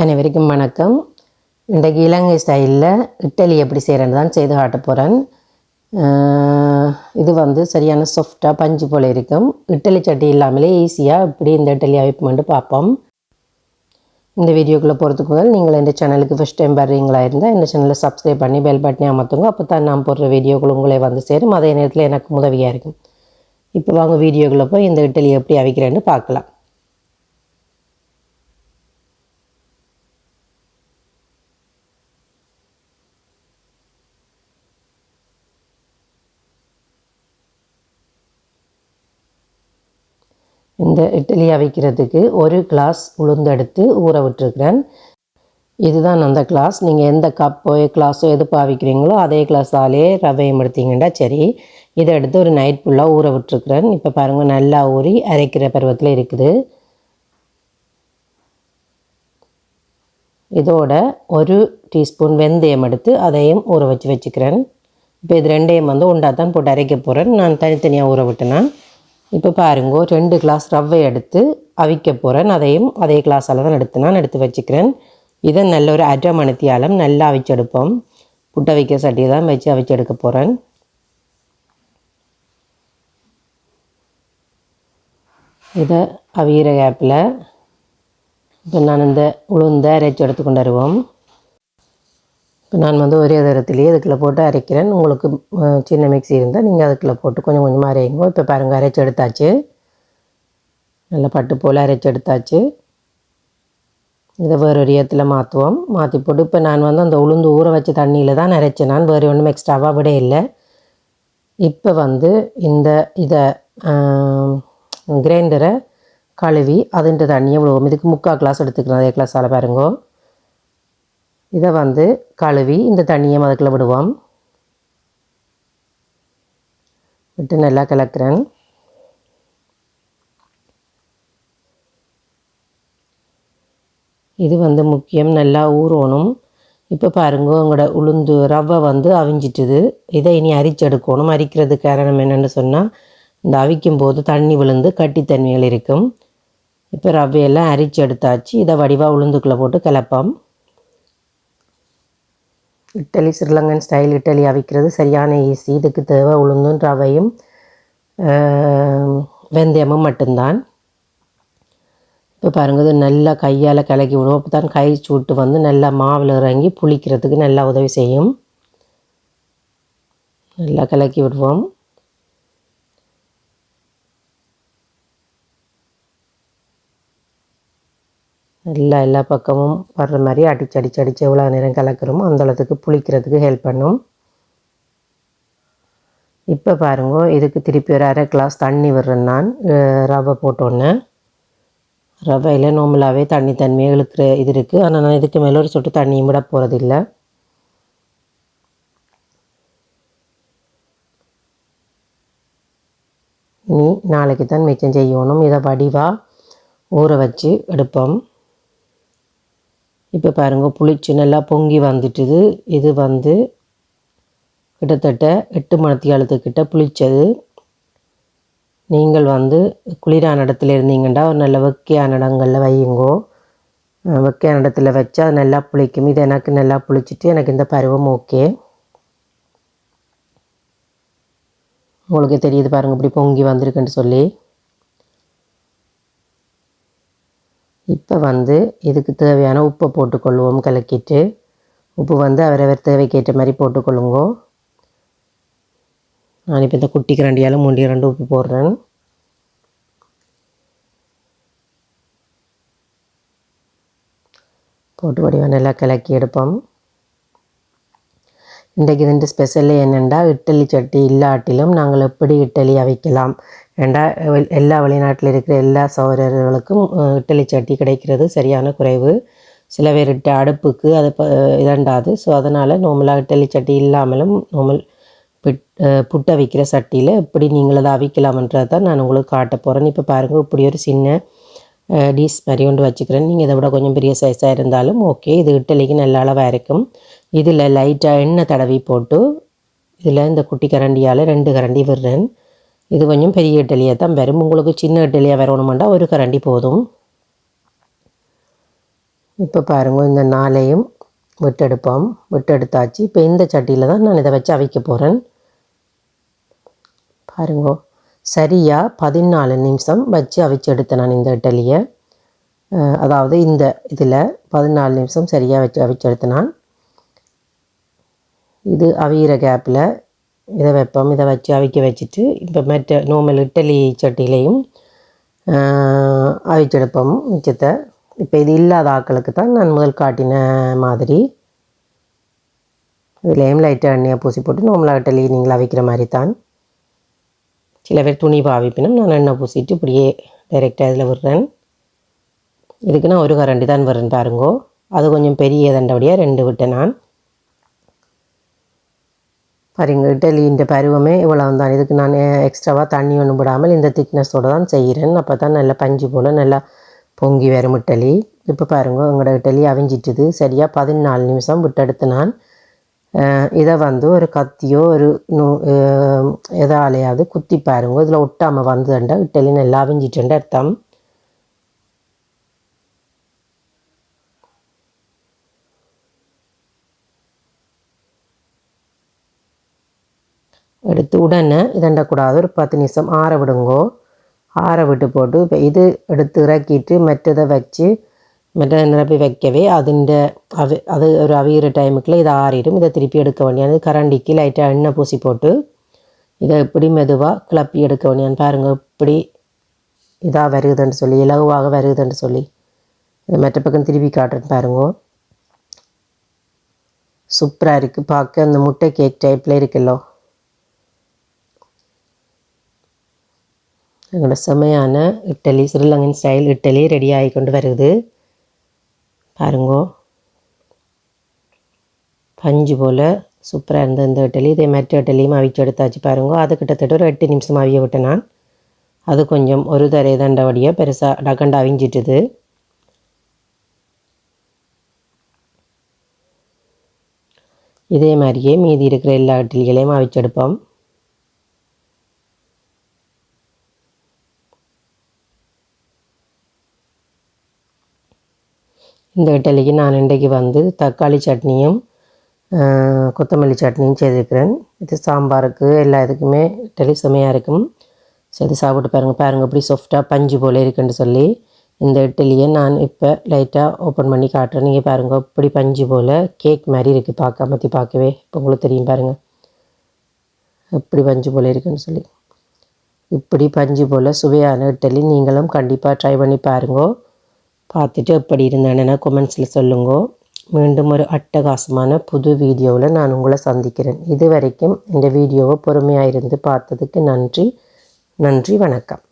அனைவருக்கும் வணக்கம். இன்றைக்கு இலங்கை ஸ்டைலில் இட்டலி எப்படி செய்கிறேன்னு தான் செய்து காட்ட போகிறேன் இது வந்து சரியான சாஃப்டாக பஞ்சு போல் இருக்கும். இட்டலி சட்டி இல்லாமலே ஈஸியாக இப்படி இந்த இட்டலி அவிப்புமெண்ட்டு பார்ப்போம். இந்த வீடியோக்குள்ளே போகிறதுக்கு முதல் நீங்கள் இந்த சேனலுக்கு ஃபஸ்ட் டைம் வர்றீங்களா இருந்தால் இந்த சேனலை சப்ஸ்கிரைப் பண்ணி பெல் பட்டனே அமர்த்துங்க. அப்போ தான் நான் போடுற வீடியோக்குள்ள உங்களே வந்து சேரும். அதே நேரத்தில் எனக்கு உதவியாக இருக்கும். இப்போ வாங்க வீடியோக்குள்ளே போய் இந்த இட்டலி எப்படி அவிக்கிறேன்னு பார்க்கலாம். இந்த இட்லி அவிக்கிறதுக்கு ஒரு கிளாஸ் உளுந்தெடுத்து ஊற விட்டுருக்குறேன். இதுதான் அந்த கிளாஸ் நீங்கள் எந்த கப்போ கிளாஸோ எது பாவிக்கிறீங்களோ அதே கிளாஸாலே ரவையும் எடுத்தீங்கன்னா சரி. இதை எடுத்து ஒரு நைட் ஃபுல்லாக ஊற விட்டுருக்குறேன். இப்போ பாருங்கள் நல்லா ஊறி அரைக்கிற பருவத்தில் இருக்குது. இதோட ஒரு டீஸ்பூன் வெந்தயம் எடுத்து அதையும் ஊற வச்சு வச்சுக்கிறேன். இப்போ இது ரெண்டையும் வந்து உண்டா தான் போட்டு அரைக்க போகிறேன் நான் தனித்தனியாக ஊற விட்டேன்னா இப்போ பாருங்க ரெண்டு கிளாஸ் ரவை எடுத்து அவிக்க போகிறேன் அதையும் அதே கிளாஸால் தான் எடுத்து நான் எடுத்து வச்சுக்கிறேன். இதை நல்ல ஒரு அரை மணித்தியாலம் நல்லா அவிச்செடுப்போம். புட்டை வைக்க சட்டியை தான் வச்சு அவிச்செடுக்க போகிறேன் இதை அவியிற கேப்பில் இப்போ நான் இந்த உளுந்த அரைச்சி எடுத்து கொண்டு வருவோம். இப்போ நான் வந்து ஒரே தரத்துலேயே அதுக்குள்ளே போட்டு அரைக்கிறேன். உங்களுக்கு சின்ன மிக்சி இருந்தால் நீங்கள் அதுக்குள்ளே போட்டு கொஞ்சம் கொஞ்சமாக அரைங்க. இப்போ பாருங்கள் அரைச்சி எடுத்தாச்சு நல்லா பட்டு போல் அரைச்சி எடுத்தாச்சு இதை வேறு ஒரு இடத்துல மாற்றுவோம். மாற்றி போட்டு இப்போ நான் வந்து அந்த உளுந்து ஊற வச்ச தண்ணியில் தான் அரைச்சேன். நான் வேறு ஒன்றும் எக்ஸ்ட்ராவாக விட இல்லை. இப்போ வந்து இந்த இதை கிரைண்டரை கழுவி அதுன்ற தண்ணியை விழுவோம் இதுக்கு முக்கால் கிளாஸ் எடுத்துக்கிறோம் அதே கிளாஸால் பாருங்கோ. இதை வந்து கழுவி இந்த தண்ணியை அதுக்குள்ளே விடுவோம். விட்டு நல்லா கலக்கிறேன். இது வந்து முக்கியம் நல்லா ஊறணும். இப்போ பாருங்க உங்களோட உளுந்து ரவை வந்து அவிஞ்சிட்டுது. இதை இனி அரிச்செடுக்கணும். அரிக்கிறது காரணம் என்னென்னு சொன்னால் இந்த அவிக்கும் போது தண்ணி விழுந்து கட்டித்தன்மைகள் இருக்கும். இப்போ ரவையெல்லாம் அரிச்சு எடுத்தாச்சு இதை வடிவாக உளுந்துக்குள்ளே போட்டு கிளப்போம் இட்டலி ஸ்ரீலங்கன் ஸ்டைல் இட்டலி அவிக்கிறது சரியான ஈஸி இதுக்கு தேவை உளுந்தும் ரவையும் வெந்தயமும் மட்டும்தான். இப்போ பாருங்கள் இது நல்லா கையால் கலக்கி விடுவோம். அப்போ தான் கை சூட்டு வந்து நல்லா மாவில் இறங்கி புளிக்கிறதுக்கு நல்லா உதவி செய்யும். நல்லா கலக்கி விடுவோம். நல்லா எல்லா பக்கமும் வர்ற மாதிரி அடிச்சு அடிச்சு அடித்து எவ்வளோ நேரம் கலக்கிறோமோ அந்த அளவுக்கு புளிக்கிறதுக்கு ஹெல்ப் பண்ணும். இப்போ பாருங்க இதுக்கு திருப்பி ஒரு அரை கிளாஸ் தண்ணி விடுறேன் நான். ரவை போட்டோன்னே. ரவையில் நார்மலாகவே தண்ணி தன்மையாக இழுக்கிற இது இருக்குது ஆனால் நான் இதுக்கு மேலே ஒரு சொட்டு தண்ணியும் விட போகிறதில்ல இனி நாளைக்கு தான் மிச்சம் செய்யணும். இதை வடிவாக ஊற வச்சு எடுப்போம். இப்போ பாருங்கள் புளிச்சு நல்லா பொங்கி வந்துட்டுது. இது வந்து கிட்டத்தட்ட எட்டு மணத்தியாலத்துக்கிட்ட புளிச்சது. நீங்கள் வந்து குளிரான இடத்துல இருந்தீங்கன்னா ஒரு நல்ல வெக்கையான இடங்களில் வையுங்கோ. வெக்கையான இடத்துல வச்சா அது நல்லா புளிக்கும். இது எனக்கு நல்லா புளிச்சிட்டு எனக்கு இந்த பருவம் ஓகே. உங்களுக்கு தெரியுது பாருங்கள் இப்படி பொங்கி வந்திருக்குன்னு சொல்லி. இப்போ வந்து இதுக்கு தேவையான உப்பை போட்டுக்கொள்வோம் கலக்கிட்டு. உப்பு வந்து அவரவர் தேவைக்கேற்ற மாதிரி போட்டுக்கொள்ளுங்க. நான் இப்போ இந்த குட்டி கரண்டியால் மூண்டி ரெண்டு உப்பு போடுறேன். போட்டு வடிவாக நல்லா கலக்கி எடுப்போம். இன்றைக்கு இதுண்டு ஸ்பெஷல் என்னென்னா இட்டலி சட்டி இல்லாட்டிலும் நாங்கள் எப்படி இட்டலி அவிக்கலாம்? ஏண்டா எல்லா வெளிநாட்டில் இருக்கிற எல்லா சௌகரியர்களுக்கும் இட்டலி சட்டி கிடைக்கிறது சரியான குறைவு. சில பேர் அடுப்புக்கு அது இதண்டாது. ஸோ அதனால் நார்மலாக இட்டலி சட்டி இல்லாமலும் நார்மல் பிட் புட்டை வைக்கிற சட்டியில் எப்படி நீங்கள் அதை அவிக்கலாம்ன்றதை தான் நான் உங்களுக்கு காட்ட போகிறேன் இப்போ பாருங்கள் இப்படி ஒரு சின்ன டிஷ் மாதிரி கொண்டு வச்சுக்கிறேன். நீங்கள் இதை விட கொஞ்சம் பெரிய சைஸாக இருந்தாலும் ஓகே இது இட்டலிக்கு நல்ல அளவாக இருக்கும் இதில் லைட்டாக எண்ணெய் தடவி போட்டு இதில் இந்த குட்டி கரண்டியால் ரெண்டு கரண்டி விடுறேன். இது கொஞ்சம் பெரிய இட்லியாக தான் வரும். உங்களுக்கு சின்ன இட்லியாக வரணுமெண்டா ஒரு கரண்டி போதும். இப்போ பாருங்க இந்த நாளையும் விட்டெடுப்போம். விட்டெடுத்தாச்சு. இப்போ இந்த சட்டியில் தான் நான் இதை வச்சு அவிக்க போகிறேன் பாருங்க சரியாக பதினாலு நிமிஷம் வச்சு அவிச்சு எடுத்தேன் நான் இந்த இட்டலியை அதாவது இந்த இதில் பதினாலு நிமிஷம் சரியாக வச்சு அவிச்சு எடுத்தேன் நான். இது அவிகிற கேப்பில் இதை வைப்போம் இதை வச்சு அவிக்க வச்சுட்டு இப்போ மெட்ட நோமல் இட்டலி சட்டிலையும் அவிச்செடுப்போம் மிச்சத்தை. இப்போ இது இல்லாத ஆட்களுக்கு தான் நான் முதல் காட்டின மாதிரி. இதுலேயும் லைட்டாக எண்ணெயை பூசி போட்டு நோமலாக இட்டலி நீங்கள் அவிக்கிற மாதிரி தான். சில பேர் துணி பாவிப்பினும் நான் எண்ணெய் பூசிட்டு இப்படியே டைரெக்டாக இதில் விடுறேன். இதுக்கு நான் ஒரு கரண்டி தான் வரேன் பாருங்கோ. அது கொஞ்சம் பெரிய தண்டபடியாக ரெண்டு விட்டேன் நான். பாருங்க இட்டலின்ற பருவமே இவ்வளவு தான் இதுக்கு நான் எக்ஸ்ட்ராவாக தண்ணி ஒன்றும் விடாமல் இந்த திக்னஸோடு தான் செய்கிறேன். அப்போ தான் நல்லா பஞ்சு போல் நல்லா பொங்கி வரும் இட்டலி. இப்போ பாருங்க எங்களோட இட்டலி அவிஞ்சிட்டுது. சரியாக பதினாலு நிமிஷம் விட்டெடுத்து நான் இதை வந்து ஒரு கத்தியோ ஒரு நூ எதாலையாவது குத்தி பாருங்க. இதில் ஒட்டாமல் வந்ததுண்டா இட்டலி நல்லா அவிஞ்சிட்டுன்ற அர்த்தம். எடுத்து உடனே இதண்டக்கூடாது. ஒரு பத்து நிமிஷம் ஆற விடுங்கோ. ஆற விட்டு போட்டு இப்போ இது எடுத்து இறக்கிட்டு மற்றதை வச்சு மற்ற நிரப்பி வைக்கவே அதிൻ്റെ அவி அது ஒரு அவியிற டைமுக்குள்ள இதை ஆறிடும். இதை திருப்பி எடுக்க வேண்டியது கரண்டிக்கு லைட்டாக எண்ணெய் பூசி போட்டு இதை இப்படி மெதுவாக கிளப்பி எடுக்க வேண்டியான்னு பாருங்கள் இப்படி இதாக வருகுதுன்னு சொல்லி இலகுவாக வருகுதுன்னு சொல்லி இதை மற்ற பக்கம் திருப்பி காட்டுறேன் பாருங்க. சூப்பராக இருக்குது பார்க்க அந்த முட்டை கேக் டைப்பில் இருக்குல்லோ எங்களோட செம்மையான இட்டலி ஸ்ரீலங்கன் ஸ்டைல் இட்டலி ரெடி ஆகி கொண்டு வருது. பாருங்கோ. பஞ்சு போல் சூப்பராக இருந்த இந்த இட்டலி இதே மற்ற இட்டலியும் அவிச்சு எடுத்தாச்சு பாருங்கோ. அது கிட்டத்தட்ட ஒரு எட்டு நிமிஷம் அவிய விட்டேன் நான். அது கொஞ்சம் ஒரு தரை தண்டபடியாக பெருசாக டக்கண்டு அவிஞ்சிட்டுது. இதே மாதிரியே மீதி இருக்கிற எல்லா இட்டலிகளையும் அவிச்செடுப்போம் இந்த இட்டலிக்கு நான் இன்றைக்கு வந்து தக்காளி சட்னியும் கொத்தமல்லி சட்னியும் செய்திருக்கிறேன். இது சாம்பாருக்கு எல்லா இதுக்குமே இட்டலி செமையாக இருக்கும். சரி சாப்பிட்டு பாருங்கள் பாருங்கள் இப்படி சாஃப்டாக பஞ்சு போல் இருக்குன்னு சொல்லி இந்த இட்டலியை நான் இப்போ லைட்டாக ஓப்பன் பண்ணி காட்டுறேன். நீங்கள் பாருங்கள் இப்படி பஞ்சு போல் கேக் மாதிரி இருக்குது பார்க்க மற்றி பார்க்கவே இப்போ உங்களுக்கு தெரியும் பாருங்கள் இப்படி பஞ்சு போல் இருக்குன்னு சொல்லி. இப்படி பஞ்சு போல் சுவையான இட்டலி நீங்களும் கண்டிப்பாக ட்ரை பண்ணி பாருங்கோ. பார்த்துட்டு எப்படி இருந்தேன்னு கொமெண்ட்ஸில் சொல்லுங்கோ. மீண்டும் ஒரு அட்டகாசமான புது வீடியோவில் நான் உங்களை சந்திக்கிறேன். இது வரைக்கும் இந்த வீடியோவை பொறுமையாக இருந்து பார்த்ததுக்கு நன்றி. நன்றி வணக்கம்.